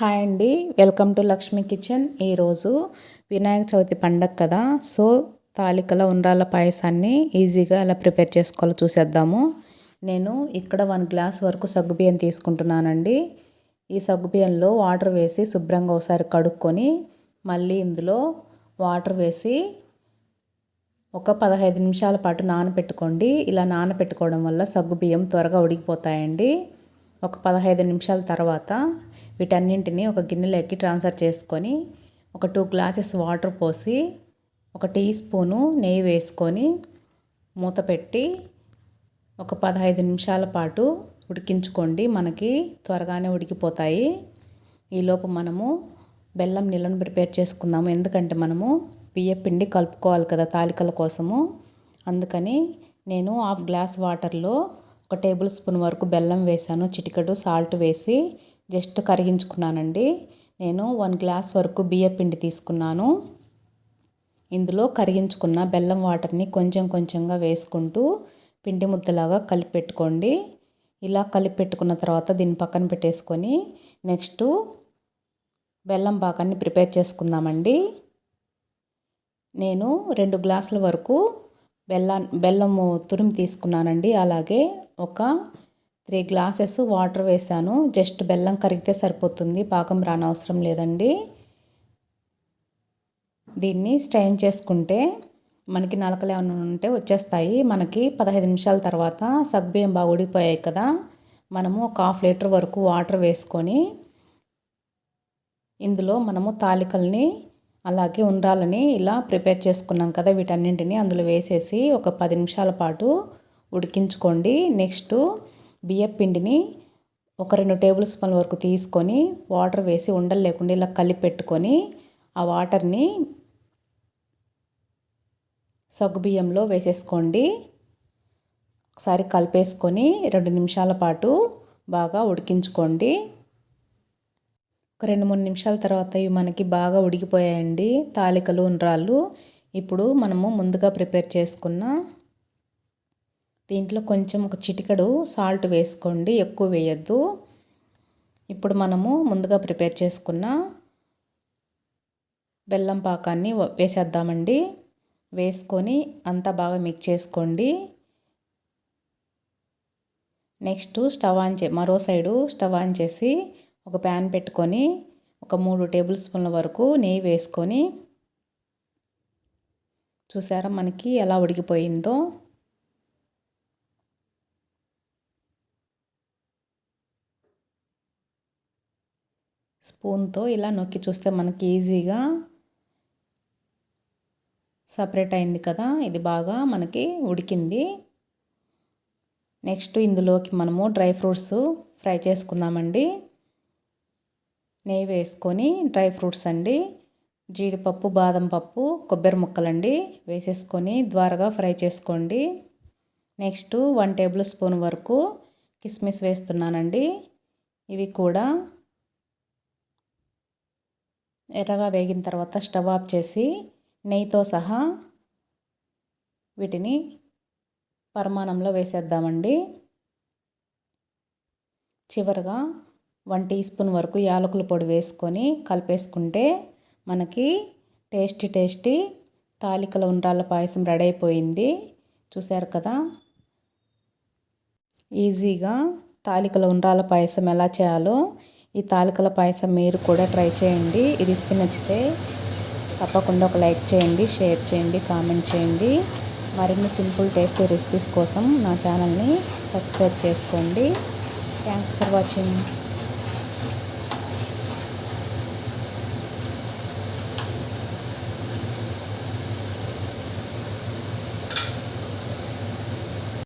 Hi అండి. Welcome to Lakshmi kitchen. ఈరోజు వినాయక చవితి పండగ కదా. సో తాలికల ఉండ్రాల పాయసాన్ని ఈజీగా ఎలా ప్రిపేర్ చేసుకోవాలో చూసేద్దాము. నేను ఇక్కడ వన్ గ్లాస్ వరకు సగ్గుబియ్యం తీసుకుంటున్నానండి. ఈ సగ్గుబియ్యంలో వాటర్ వేసి శుభ్రంగా ఒకసారి కడుక్కొని మళ్ళీ ఇందులో వాటర్ వేసి ఒక పదహైదు నిమిషాల పాటు నానబెట్టుకోండి ఇలా నానబెట్టుకోవడం వల్ల సగ్గుబియ్యం త్వరగా ఉడికిపోతాయండి. ఒక పదహైదు నిమిషాల తర్వాత వీటన్నింటిని ఒక గిన్నెలోకి ట్రాన్స్ఫర్ చేసుకొని ఒక టూ గ్లాసెస్ వాటర్ పోసి ఒక టీ స్పూను నెయ్యి వేసుకొని మూత పెట్టి ఒక పదహైదు నిమిషాల పాటు ఉడికించుకోండి. మనకి త్వరగానే ఉడికిపోతాయి. ఈలోపు మనము బెల్లం నీళ్ళను ప్రిపేర్ చేసుకుందాము. ఎందుకంటే మనము బియ్య పిండి కలుపుకోవాలి కదా తాలికల కోసము. అందుకని నేను హాఫ్ గ్లాస్ వాటర్లో ఒక టేబుల్ స్పూన్ వరకు బెల్లం వేసాను. చిటికడు సాల్ట్ వేసి జస్ట్ కరిగించుకున్నానండి. నేను వన్ గ్లాస్ వరకు బియ్యపిండి తీసుకున్నాను. ఇందులో కరిగించుకున్న బెల్లం వాటర్ని కొంచెం కొంచెంగా వేసుకుంటూ పిండి ముద్దలాగా కలిపి పెట్టుకోండి. ఇలా కలిపి పెట్టుకున్న తర్వాత దీన్ని పక్కన పెట్టేసుకొని నెక్స్ట్ బెల్లం పాకాన్ని ప్రిపేర్ చేసుకుందామండి. నేను రెండు గ్లాసుల వరకు బెల్లం బెల్లము తురిమి తీసుకున్నానండి. అలాగే ఒక త్రీ గ్లాసెస్ వాటర్ వేసాను జస్ట్ బెల్లం కరిగితే సరిపోతుంది. పాకం రానవసరం లేదండి. దీన్ని స్ట్రైన్ చేసుకుంటే మనకి నలకలు ఏమైనా ఉంటే వచ్చేస్తాయి. మనకి పదహైదు నిమిషాల తర్వాత సగ్బియ్యం బాగా ఉడిపోయాయి కదా. మనము ఒక హాఫ్ లీటర్ వరకు వాటర్ వేసుకొని ఇందులో మనము తాలికల్ని అలాగే ఉండాలని ఇలా ప్రిపేర్ చేసుకున్నాం కదా వీటన్నింటిని అందులో వేసేసి ఒక పది నిమిషాల పాటు ఉడికించుకోండి. నెక్స్ట్ బియ్యం పిండిని ఒక రెండు టేబుల్ స్పూన్ వరకు తీసుకొని వాటర్ వేసి ఉండలు లేకుండా ఇలా కలిపి పెట్టుకొని ఆ వాటర్ని సగ్గుబియ్యంలో వేసేసుకోండి. ఒకసారి కలిపేసుకొని రెండు నిమిషాల పాటు బాగా ఉడికించుకోండి. ఒక రెండు మూడు నిమిషాల తర్వాత ఇవి మనకి బాగా ఉడికిపోయాయండి తాలికలు ఉండ్రాళ్ళు. ఇప్పుడు మనము ముందుగా ప్రిపేర్ చేసుకున్న దీంట్లో కొంచెం ఒక చిటికడు సాల్ట్ వేసుకోండి ఎక్కువ వేయద్దు. ఇప్పుడు మనము ముందుగా ప్రిపేర్ చేసుకున్న బెల్లం పాకాన్ని వేసేద్దామండి. వేసుకొని అంతా బాగా మిక్స్ చేసుకోండి. నెక్స్ట్ స్టవ్ ఆన్ చే మరో సైడు స్టవ్ ఆన్ చేసి ఒక ప్యాన్ పెట్టుకొని ఒక మూడు టేబుల్ స్పూన్ల వరకు నెయ్యి వేసుకొని చూసారా మనకి ఎలా ఉడికిపోయిందో? స్పూన్తో ఇలా నొక్కి చూస్తే మనకి ఈజీగా సపరేట్ అయింది కదా. ఇది బాగా మనకి ఉడికింది. నెక్స్ట్ ఇందులోకి మనము డ్రై ఫ్రూట్స్ ఫ్రై చేసుకుందామండి. నెయ్యి వేసుకొని డ్రై ఫ్రూట్స్ అండి. జీడిపప్పు బాదం పప్పు కొబ్బరి ముక్కలండి. వేసేసుకొని ద్వారగా ఫ్రై చేసుకోండి. నెక్స్ట్ వన్ టేబుల్ స్పూన్ వరకు కిస్మిస్ వేస్తున్నానండి. ఇవి కూడా ఎర్రగా వేగిన తర్వాత స్టవ్ ఆఫ్ చేసి నెయ్యితో సహా వీటిని పరిమాణంలో వేసేద్దామండి. చివరగా వన్ టీ స్పూన్ వరకు యాలకుల పొడి వేసుకొని కలిపేసుకుంటే మనకి టేస్టీ టేస్టీ తాలికల ఉండ్రాళ్ళ పాయసం రెడీ అయిపోయింది. చూశారు కదా? ఈజీగా తాలికల ఉండ్రాళ్ళ పాయసం ఎలా చేయాలో ఈ తాలికల పాయసం మీరు కూడా ట్రై చేయండి. ఈ రెసిపీ నచ్చితే తప్పకుండా ఒక లైక్ చేయండి షేర్ చేయండి కామెంట్ చేయండి. మరిన్ని సింపుల్ టేస్టీ రెసిపీస్ కోసం నా ఛానల్ని సబ్స్క్రైబ్ చేసుకోండి. Thanks for watching.